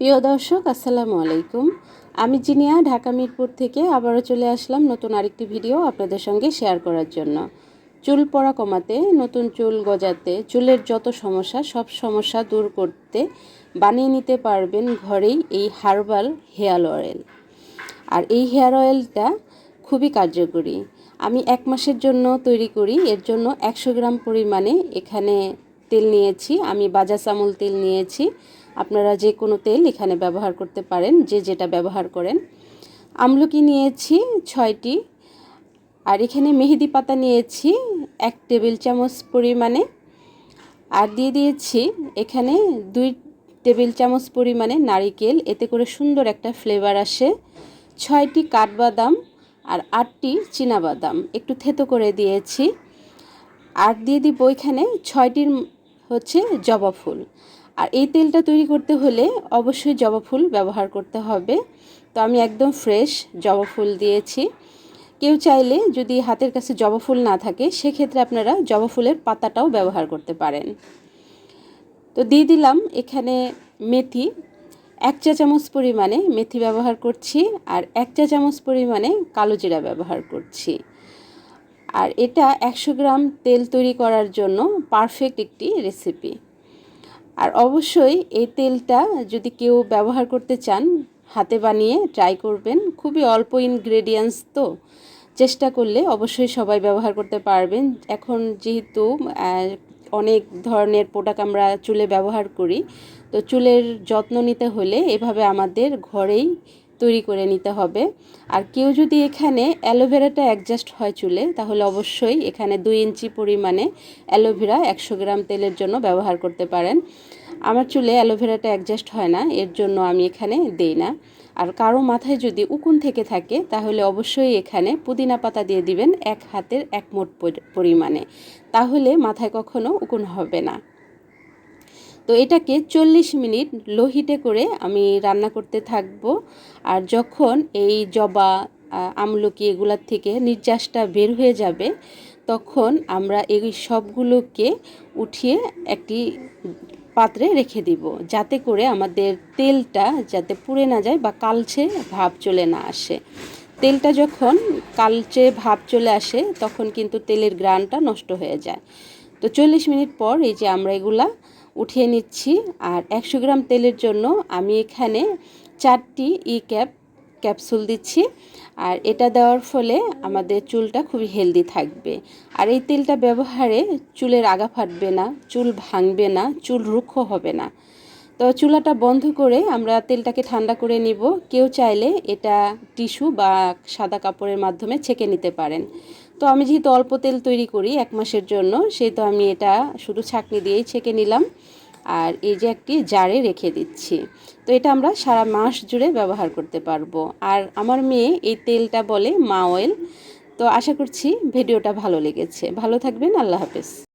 প্রিয় দর্শক, আসসালামু আলাইকুম। আমি জিনিয়া, ঢাকা মিরপুর থেকে আবারও চলে আসলাম নতুন আরেকটি ভিডিও আপনাদের সঙ্গে শেয়ার করার জন্য। চুল পড়া কমাতে, নতুন চুল গজাতে, চুলের যত সমস্যা, সব সমস্যা দূর করতে বানিয়ে নিতে পারবেন ঘরেই এই হার্বাল হেয়ার অয়েল। আর এই হেয়ার অয়েলটা খুবই কার্যকরী। আমি এক মাসের জন্য তৈরি করি, এর জন্য একশো গ্রাম পরিমাণে এখানে তেল নিয়েছি। আমি বাজাজ আমুল তেল নিয়েছি। আপনারা যে কোনো তেল এখানে ব্যবহার করতে পারেন, যে যেটা ব্যবহার করেন। আমলকি নিয়েছি ছয়টি, আর এখানে মেহেদি পাতা নিয়েছি এক টেবিল চামচ পরিমাণে, আর দিয়ে দিয়েছি এখানে দুই টেবিল চামচ পরিমাণে নারিকেল, এতে করে সুন্দর একটা ফ্লেভার আসে। ছয়টি কাঠবাদাম আর আটটি বাদাম একটু থেতো করে দিয়েছি। আর দিয়ে দিব এখানে ছয়টির হচ্ছে জবা ফুল। আর এই তেলটা তৈরি করতে হলে অবশ্যই জবা ফুল ব্যবহার করতে হবে। তো আমি একদম ফ্রেশ জবা ফুল দিয়েছি। কেউ চাইলে যদি হাতের কাছে জবা ফুল না থাকে, সেক্ষেত্রে আপনারা জবা ফুলের পাতাটাও ব্যবহার করতে পারেন। তো দিয়ে দিলাম এখানে মেথি। এক চা চামচ পরিমাণে মেথি ব্যবহার করছি আর এক চা চামচ পরিমাণে কালো জিরা ব্যবহার করছি। আর এটা একশো গ্রাম তেল তৈরি করার জন্য পারফেক্ট একটি রেসিপি আর অবশ্যই এই তেলটা যদি কেউ ব্যবহার করতে চান, হাতে বানিয়ে ট্রাই করবেন। খুবই অল্প ইনগ্রেডিয়েন্টস তো। চেষ্টা করলে অবশ্যই সবাই ব্যবহার করতে পারবেন। এখন যেহেতু অনেক ধরনের প্রোডাক্ট আমরা চুলে ব্যবহার করি, তো চুলের যত্ন নিতে হলে এভাবে আমাদের ঘরেই তৈরি করে নিতে হবে। আর কেউ যদি এখানে অ্যালোভেরাটা অ্যাডজাস্ট হয় চুলে, তাহলে অবশ্যই এখানে দুই ইঞ্চি পরিমাণে অ্যালোভেরা একশো গ্রাম তেলের জন্য ব্যবহার করতে পারেন। আমার চুলে অ্যালোভেরাটা অ্যাডজাস্ট হয় না, এর জন্য আমি এখানে দেই না। আর কারও মাথায় যদি উকুন থেকে থাকে, তাহলে অবশ্যই এখানে পুদিনা পাতা দিয়ে দিবেন এক হাতের এক মোট পরিমাণে। তাহলে মাথায় কখনো উকুন হবে না। তো এটাকে চল্লিশ মিনিট লো হিটে করে আমি রান্না করতে থাকব। আর যখন এই জবা আমলকি এগুলার থেকে নির্যাসটা বের হয়ে যাবে, তখন আমরা এই সবগুলোকে উঠিয়ে একটি পাত্রে রেখে দিব, যাতে করে আমাদের তেলটা যাতে পুড়ে না যায় বা কালচে ভাব চলে না আসে। তেলটা যখন কালচে ভাব চলে আসে, তখন কিন্তু তেলের গ্রানটা নষ্ট হয়ে যায়। তো চল্লিশ মিনিট পর এই যে আমরা এগুলা উঠিয়ে নিচ্ছি। আর একশো গ্রাম তেলের জন্য আমি এখানে চারটি ই ক্যাপ ক্যাপসুল দিচ্ছি। আর এটা দেওয়ার ফলে আমাদের চুলটা খুবই হেলদি থাকবে। আর এই তেলটা ব্যবহারে চুলের আগা ফাটবে না, চুল ভাঙবে না, চুল রুক্ষ হবে না। তো চুলাটা বন্ধ করে আমরা তেলটাকে ঠান্ডা করে নিব। কেউ চাইলে এটা টিস্যু বা সাদা কাপড়ের মাধ্যমে ছেঁকে নিতে পারেন। তো আমি যেহেতু অল্প তেল তৈরি করি এক মাসের জন্য সেই তো আমি এটা শুধু ছাঁকনি দিয়েই ছেঁকে নিলাম। আর এই যে একটি জারে রেখে দিচ্ছি। তো এটা আমরা সারা মাস জুড়ে ব্যবহার করতে পারব। আর আমার মেয়ে এই তেলটা বলে মা অয়েল। তো আশা করছি ভিডিওটা ভালো লেগেছে। ভালো থাকবেন, আল্লাহ হাফেজ।